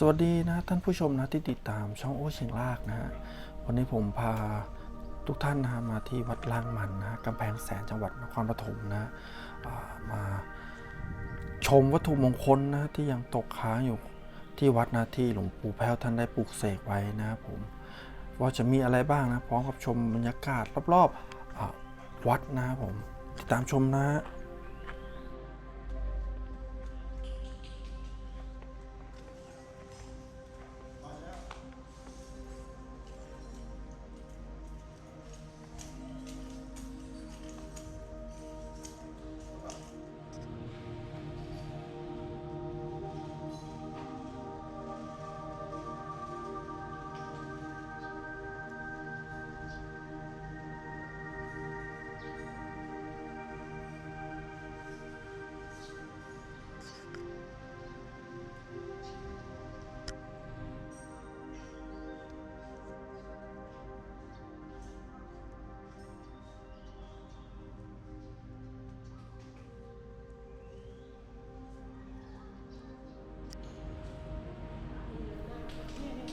สวัสดีนะท่านผู้ชมนะที่ติดตามช่องโอเชียงลากนะฮะวันนี้ผมพาทุกท่านนะฮะมาที่วัดล่างมันนะกำแพงแสนจังหวัดนครปฐมนะามาชมวัตถุมงคลนะที่ยังตกค้างอยู่ที่วัดนะที่หลวงปู่แพ้วท่านได้ปลูกเสกไว้นะผมว่าจะมีอะไรบ้างนะพร้อมกับชมบรรยากาศรอบๆวัดนะผมติดตามชมนะ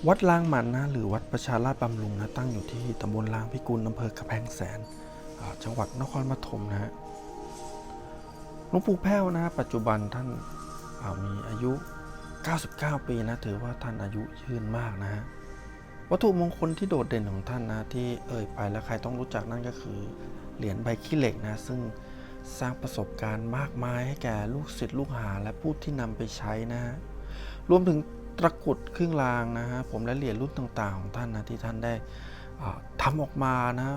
วัดลางหมันนะหรือวัดประชาราชบำรุงนะตั้งอยู่ที่ตำบลลางพิกุลอำเภอกระแพงแสนจังหวัดนครปฐมนะฮะหลวงปู่แพ้วนะปัจจุบันท่านามีอายุ 99 ปีนะถือว่าท่านอายุยืนมากนะฮะวัตถุมงคลที่โดดเด่นของท่านนะที่เอ่ยไปแล้วใครต้องรู้จักนั่นก็คือเหรียญใบขี้เหล็กนะซึ่งสร้างประสบการณ์มากมายให้แก่ลูกศิษย์ลูกหาและผู้ที่นำไปใช้นะฮะรวมถึง ตะกรุดเครื่องรางนะฮะผมและเหรียญรุ่นต่างๆของท่านนะที่ท่านได้อ่าทำออกมานะ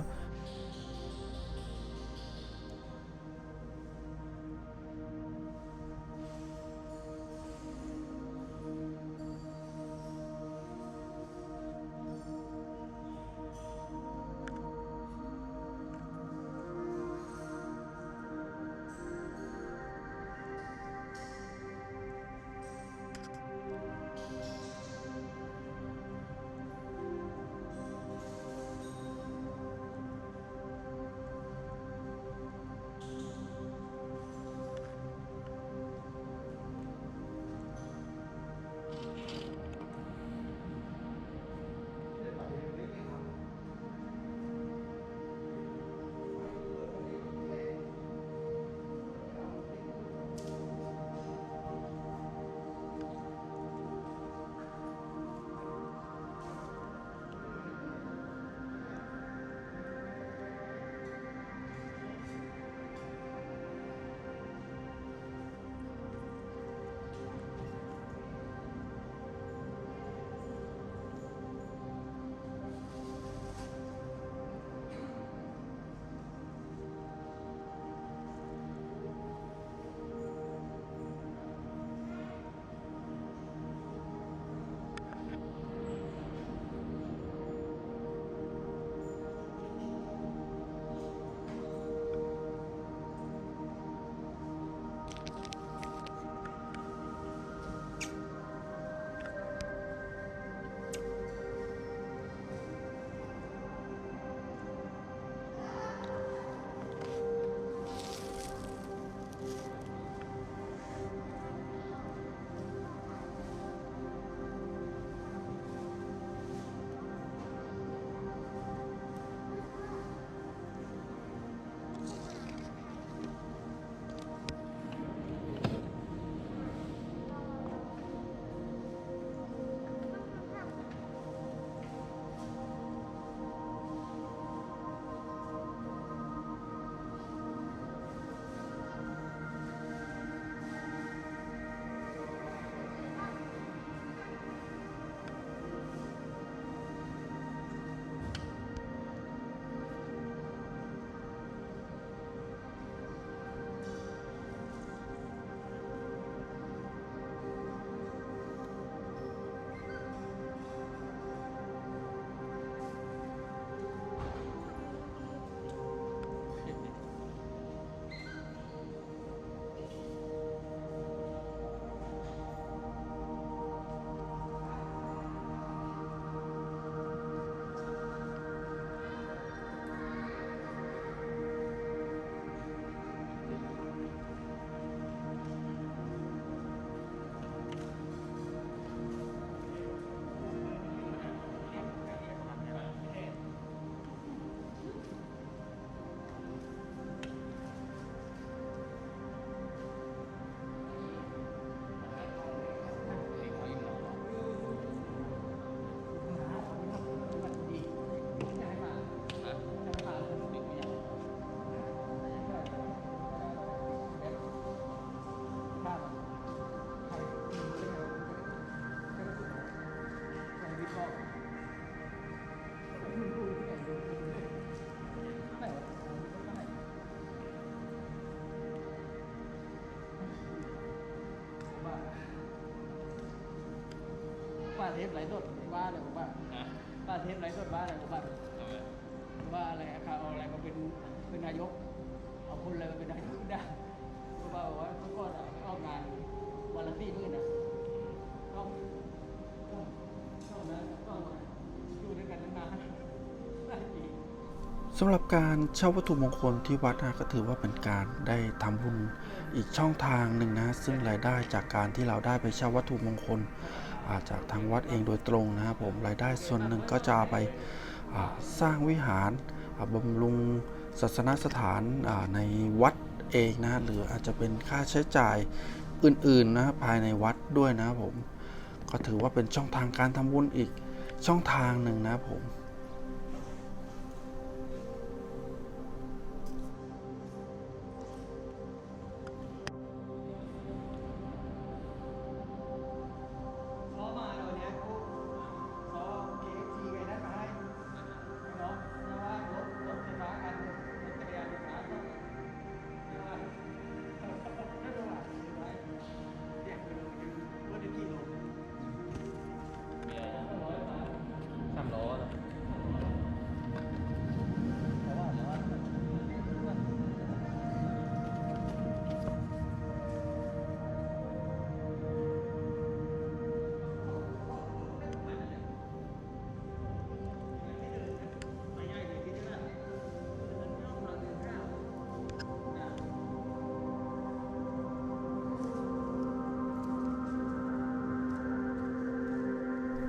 าเทปไหลสดบ้าเลยผมว่าฮะป้าเทปไหลสดบ้าเลยผมว่าทำไมว่าอะไรอะค่ะเอาอะไรมาเป็นเป็นนายก เอาคนอะไรมาเป็นนายกได้เพราะว่าบอกว่าทุกคนอะเข้างานวันละสี่หมื่นอะต้องต้องต้องนะต้องอยู่ด้วยกันนานๆได้ดี สำหรับการเช่าวัตถุมงคลที่วัดนะก็ถือว่าเป็นการได้ทำบุญอีกช่องทางหนึ่งนะ ซึ่งรายได้จากการที่เราได้ไปเช่าวัตถุมงคลอ่าจากทางวัดเองโดยตรงนะครับผมรายได้ส่วนหนึ่งก็จะไปสร้างวิหารบำรุงศาสนสถานในวัดเองนะหรืออาจจะเป็นค่าใช้จ่ายอื่นๆนะภายในวัดด้วยนะครับผมก็ถือว่าเป็นช่องทางการทำบุญอีกช่องทางหนึ่งนะครับผม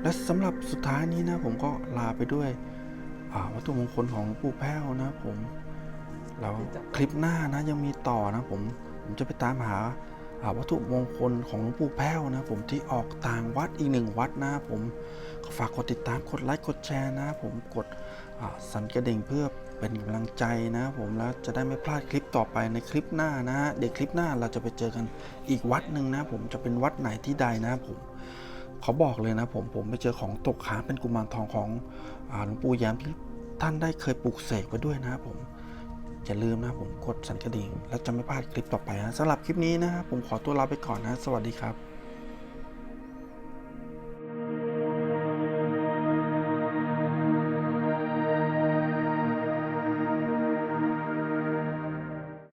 และสำหรับสุดท้ายนี้นะผมก็ลาไปด้วยวัตถุมงคลของหลวงปู่แพ้วนะผมแล้วคลิปหน้านะยังมีต่อนะผมผมจะไปตามหาวัตถุมงคลของหลวงปู่แพ้วนะผมที่ออกต่างวัดอีกหนึ่งวัดนะผมก็ฝากกดติดตามกดไลค์กดแชร์นะผมกดสั่นกระดิ่งเพื่อเป็นกำลังใจนะผมแล้วจะได้ไม่พลาดคลิปต่อไปในคลิปหน้านะ เดี๋ยวคลิปหน้าเราจะไปเจอกันอีกวัดหนึ่งนะ ผมจะเป็นวัดไหนที่ใดนะผม เขาบอกเลยนะผมผมไปเจอของตกค้างเป็นกุมารทองของหลวงปู่ย้มที่ท่านได้เคยปลูกเสกไว้ด้วยนะครับผมอย่าลืมนะผมกดสั่นกระดิ่ง แล้วจะไม่พลาดคลิปต่อไปนะสำหรับคลิปนี้นะครับผมขอตัวลาไปก่อนนะ สวัสดีครับ